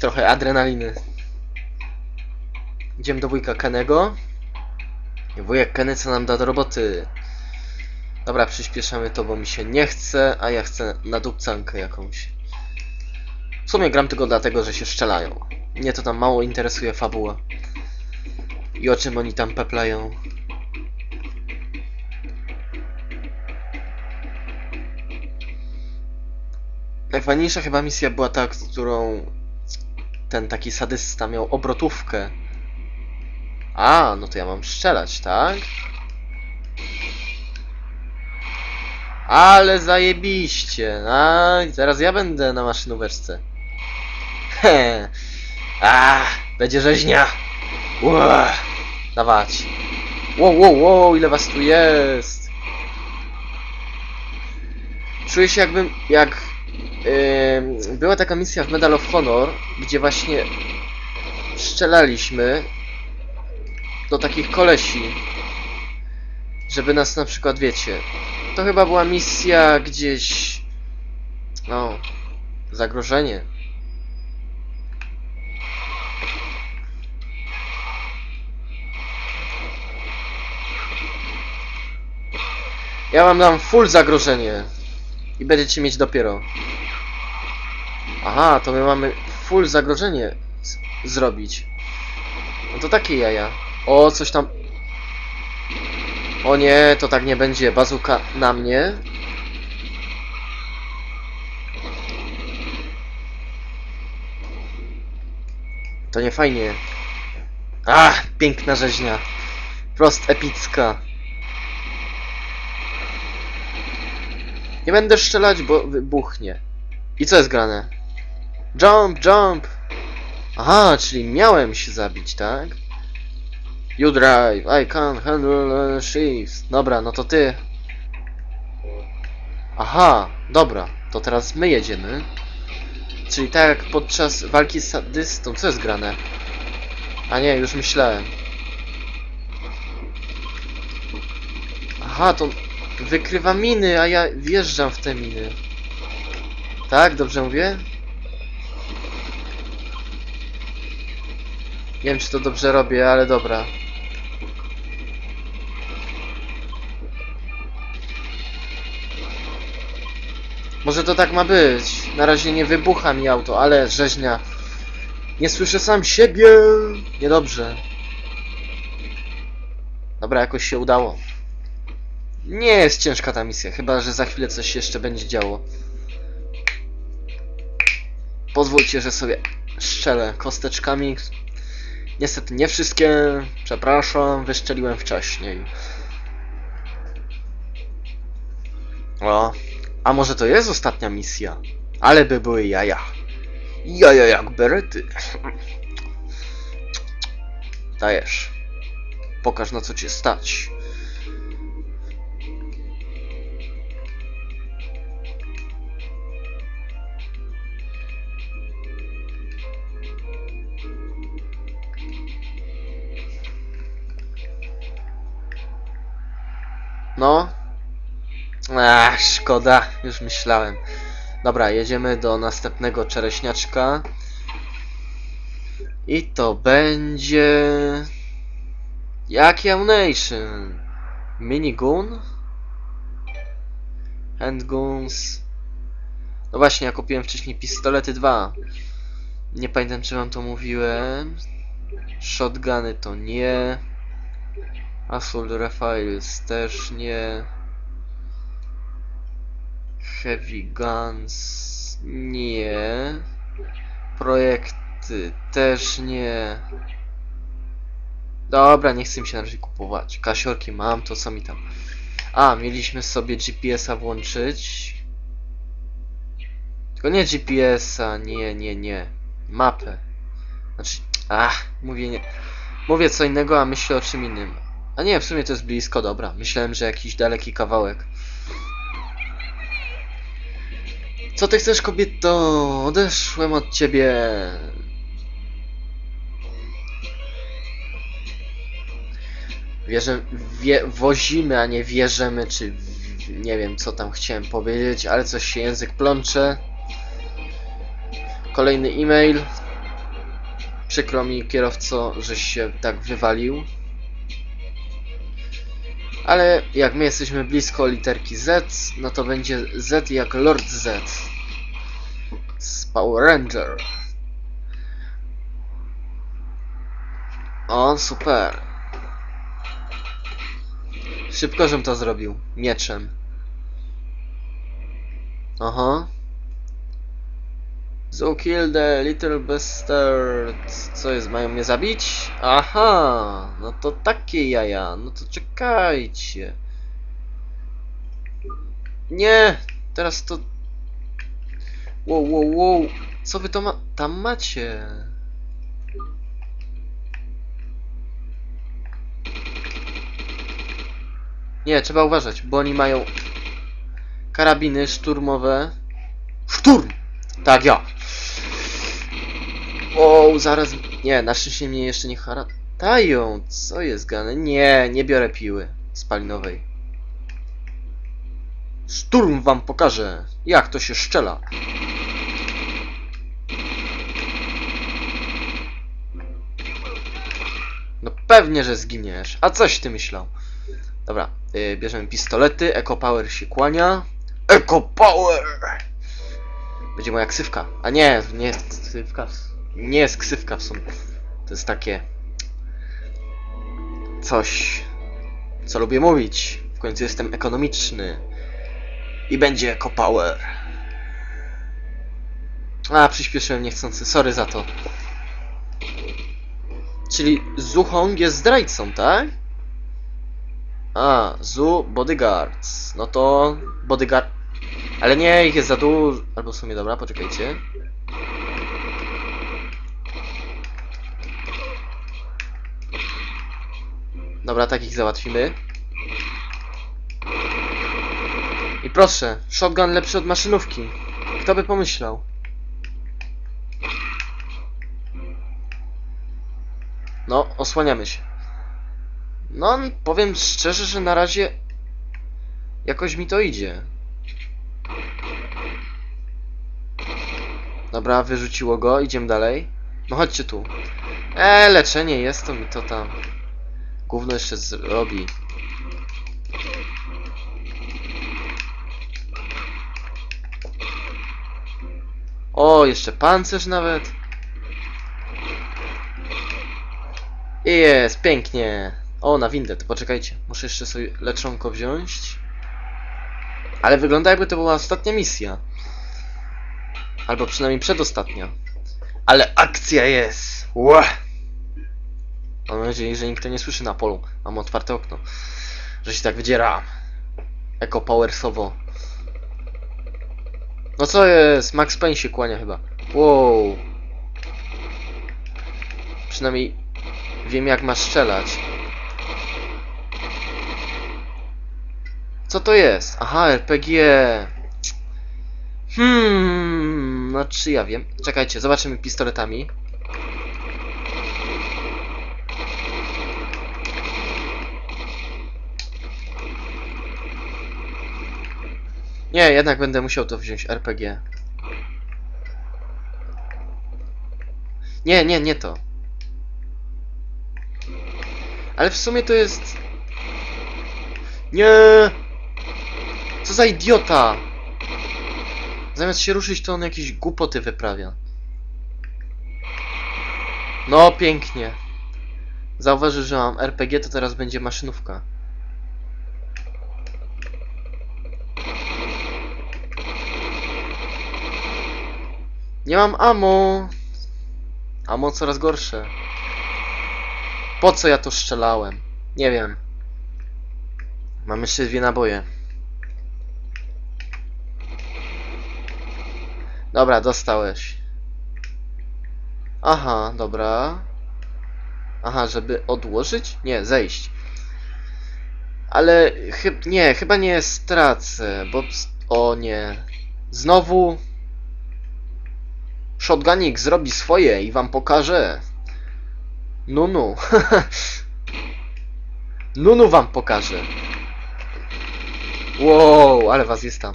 Trochę adrenaliny. Idziemy do wujka Kenego. Wujek Kenny co nam da do roboty. Dobra, przyspieszamy to, bo mi się nie chce, a ja chcę nadupcankę jakąś. W sumie gram tylko dlatego, że się strzelają. Mnie to tam mało interesuje fabuła. I o czym oni tam peplają. Najfajniejsza chyba misja była ta, którą ten taki sadysta miał obrotówkę. A, no to ja mam strzelać, tak? Ale zajebiście. A, i teraz ja będę na maszynóweczce. He. A, będzie rzeźnia. Ua, dawać. Wow, wow, wow, ile was tu jest. Czuję się jakbym, jak była taka misja w Medal of Honor, gdzie właśnie strzelaliśmy do takich kolesi, żeby nas na przykład, wiecie, to chyba była misja gdzieś, no, zagrożenie. Ja wam dam full zagrożenie i będziecie mieć dopiero. Aha, to my mamy full zagrożenie zrobić. No to takie jaja. O, coś tam... O nie, to tak nie będzie. Bazuka na mnie. To nie fajnie. Ach, piękna rzeźnia. Prost epicka. Nie będę strzelać, bo wybuchnie. I co jest grane? Jump, jump! Aha, czyli miałem się zabić, tak? You drive, I can handle shifts. Dobra, no to ty. Aha, dobra, to teraz my jedziemy. Czyli tak jak podczas walki z sadystą, co jest grane? A nie, już myślałem. Aha, to wykrywa miny, a ja wjeżdżam w te miny. Tak, dobrze mówię? Nie wiem, czy to dobrze robię, ale dobra. Może to tak ma być. Na razie nie wybucha mi auto, ale rzeźnia. Nie słyszę sam siebie. Niedobrze. Dobra, jakoś się udało. Nie jest ciężka ta misja, chyba że za chwilę coś jeszcze będzie działo. Pozwólcie, że sobie strzelę kosteczkami. Niestety nie wszystkie, przepraszam, wyszczeliłem wcześniej. O, a może to jest ostatnia misja? Ale by były jaja. Jaja jak berety. Dajesz. Pokaż na co cię stać. No. Ach, szkoda, już myślałem. Dobra, jedziemy do następnego czereśniaczka. I to będzie... Jaki ammunition? Minigun? Handguns? No właśnie, ja kupiłem wcześniej pistolety 2. Nie pamiętam, czy wam to mówiłem. Shotguny to nie. Assault Rifles też nie. Heavy Guns nie. Projekty też nie. Dobra, nie chcę mi się na razie kupować. Kasiorki mam, to co mi tam. A, mieliśmy sobie GPS-a włączyć. Tylko nie GPS-a, nie, nie, nie. Mapę. Znaczy, ach, mówię nie. Mówię co innego, a myślę o czym innym. A nie, w sumie to jest blisko, dobra. Myślałem, że jakiś daleki kawałek. Co ty chcesz, kobieto? Odeszłem od ciebie. Wierzę, wie, wozimy, a nie wierzymy, czy nie wiem, co tam chciałem powiedzieć, ale coś się język plącze. Kolejny e-mail. Przykro mi, kierowco, żeś się tak wywalił. Ale jak my jesteśmy blisko literki Z, no to będzie Z jak Lord Z. Z Power Ranger. O, super. Szybko, żem to zrobił. Mieczem. Aha. So kill the little bastard. Co jest, mają mnie zabić? Aha, no to takie jaja. No to czekajcie. Nie, teraz to... Wow, wow, wow. Co wy to ma... tam macie? Nie, trzeba uważać, bo oni mają karabiny szturmowe. Szturm! Tak, ja. O, zaraz. Nie, na szczęście mnie jeszcze nie haratają. Co jest gane? Nie, nie biorę piły spalinowej. Szturm wam pokaże, jak to się szczela. No pewnie, że zginiesz. A coś ty myślał? Dobra, yy, bierzemy pistolety. Eco Power się kłania. Eco Power! Będzie moja ksywka. A nie, nie jest ksywka. Nie jest ksywka w sumie. To jest takie. Coś, co lubię mówić. W końcu jestem ekonomiczny. I będzie Eco Power. A, przyspieszyłem niechcący. Sorry za to. Czyli Zuhong jest zdrajcą, tak? A, Zu Bodyguards. No to Bodyguard. Ale nie, ich jest za dużo. Albo w sumie dobra, poczekajcie. Dobra, takich załatwimy. I proszę, shotgun lepszy od maszynówki. Kto by pomyślał? No, osłaniamy się. No, powiem szczerze, że na razie jakoś mi to idzie. Dobra, wyrzuciło go, idziemy dalej. No chodźcie tu. E, leczenie jest, to mi to tam. Gówno jeszcze zrobi. O, jeszcze pancerz nawet. Jest, pięknie. O, na windę, to poczekajcie. Muszę jeszcze sobie leczonko wziąć. Ale wygląda jakby to była ostatnia misja. Albo przynajmniej przedostatnia. Ale akcja jest! Ła! Mam nadzieję, że nikt to nie słyszy na polu. Mam otwarte okno. Że się tak wydziera. Eko powersowo. No co jest? Max Payne się kłania chyba. Wow. Przynajmniej wiem jak ma strzelać. Co to jest? Aha, RPG. Hmm, no czy ja wiem. Czekajcie, zobaczymy pistoletami. Nie, jednak będę musiał to wziąć RPG. Nie, nie, nie to. Ale w sumie to jest... Nie! Co za idiota! Zamiast się ruszyć, to on jakieś głupoty wyprawia. No, pięknie. Zauważy, że mam RPG, to teraz będzie maszynówka. Nie mam ammo. Ammo coraz gorsze. Po co ja to strzelałem? Nie wiem. Mam jeszcze dwie naboje. Dobra, dostałeś. Aha, dobra. Aha, żeby odłożyć? Nie, zejść. Ale nie, chyba nie stracę, bo... O nie. Znowu... Shotgunik zrobi swoje i wam pokaże. Nunu. Nunu wam pokaże. Wow, ale was jest tam.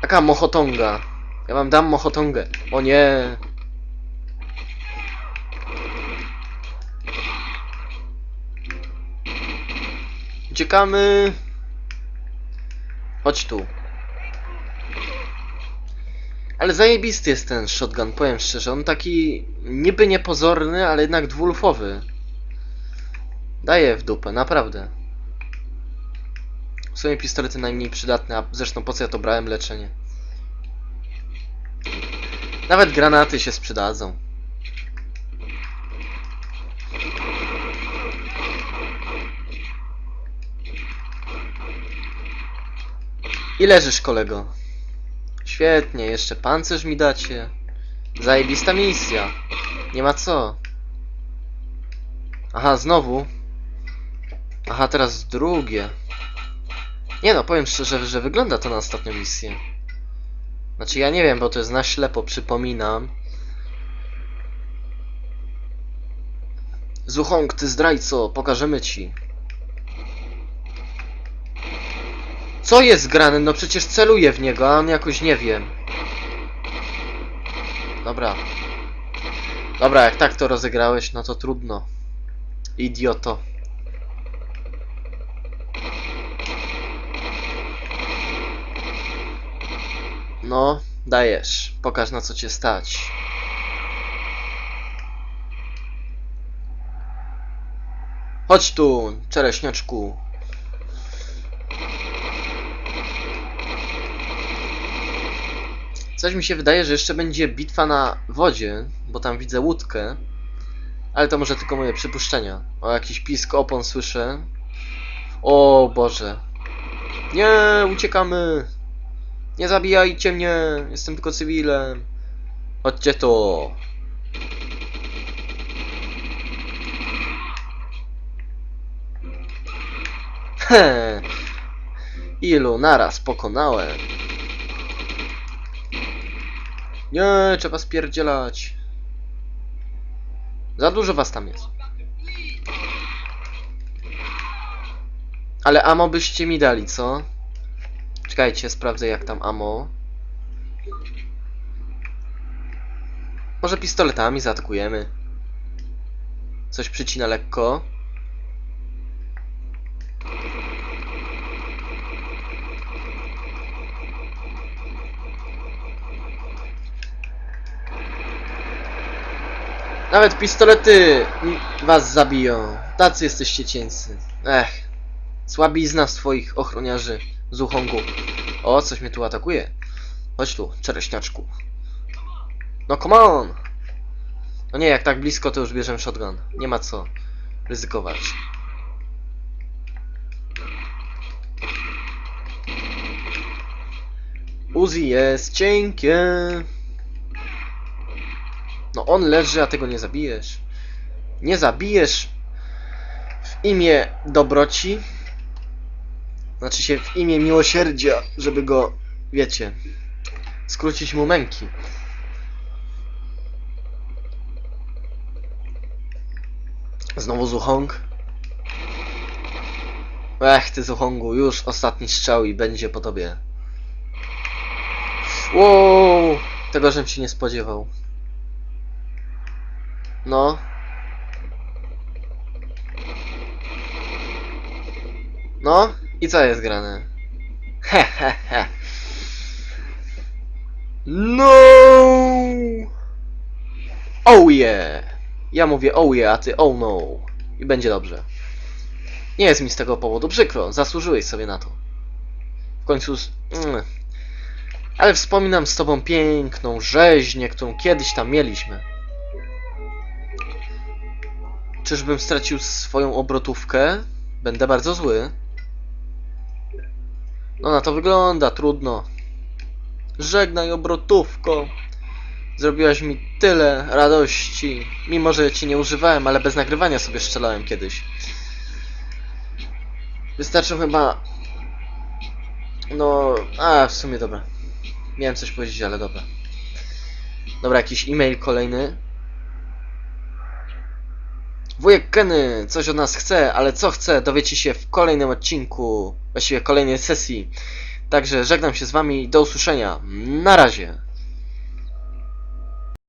Taka mochotonga. Ja wam dam mochotongę. O nie. Uciekamy. Chodź tu. Ale zajebisty jest ten shotgun, powiem szczerze. On taki niby niepozorny, ale jednak dwulufowy. Daje w dupę, naprawdę. W sumie pistolety najmniej przydatne, a zresztą po co ja to brałem leczenie. Nawet granaty się sprzedadzą. I leżysz, kolego. Świetnie, jeszcze pancerz mi dacie. Zajebista misja. Nie ma co. Aha, znowu. Aha, teraz drugie. Nie no, powiem szczerze, że wygląda to na ostatnią misję. Znaczy ja nie wiem, bo to jest na ślepo, przypominam. Zuchong, ty zdrajco, pokażemy ci. Co jest grane? No przecież celuję w niego, a on jakoś nie wiem. Dobra. Dobra, jak tak to rozegrałeś, no to trudno. Idioto. No, dajesz. Pokaż na co cię stać. Chodź tu, czereśniaczku. Coś mi się wydaje, że jeszcze będzie bitwa na wodzie, bo tam widzę łódkę. Ale to może tylko moje przypuszczenia. O, jakiś pisk opon słyszę. O Boże. Nie, uciekamy. Nie zabijajcie mnie, jestem tylko cywilem. Chodźcie to. He. Ilu naraz pokonałem. Nie, trzeba spierdzielać. Za dużo was tam jest. Ale amo byście mi dali, co? Czekajcie, sprawdzę jak tam amo. Może pistoletami zaatakujemy. Coś przycina lekko. Nawet pistolety was zabiją. Tacy jesteście cieńcy. Ech. Słabizna swoich ochroniarzy z uchągu. O, coś mnie tu atakuje. Chodź tu, czereśniaczku. No come on! No nie, jak tak blisko, to już bierzemy shotgun. Nie ma co ryzykować. Uzi jest cienkie. No on leży, a tego nie zabijesz. Nie zabijesz w imię dobroci. Znaczy się w imię miłosierdzia, żeby go, wiecie, skrócić mu męki. Znowu Zuhong. Ech, ty Zuhongu, już ostatni strzał i będzie po tobie. Wow, tego żem się nie spodziewał. No. No, i co jest grane? He, he, he. No! Oh yeah! Ja mówię oh yeah, a ty oh no. I będzie dobrze. Nie jest mi z tego powodu przykro, zasłużyłeś sobie na to. W końcu... Mm. Ale wspominam z tobą piękną rzeźnię, którą kiedyś tam mieliśmy. Czyżbym stracił swoją obrotówkę? Będę bardzo zły. No na to wygląda, trudno. Żegnaj obrotówko. Zrobiłaś mi tyle radości. Mimo, że cię nie używałem, ale bez nagrywania sobie strzelałem kiedyś. Wystarczą chyba... No... A, w sumie dobra. Miałem coś powiedzieć, ale dobra. Dobra, jakiś e-mail kolejny. Wujek Kenny coś od nas chce, ale co chce, dowiecie się w kolejnym odcinku, właściwie kolejnej sesji Także żegnam się z wami, do usłyszenia. Na razie.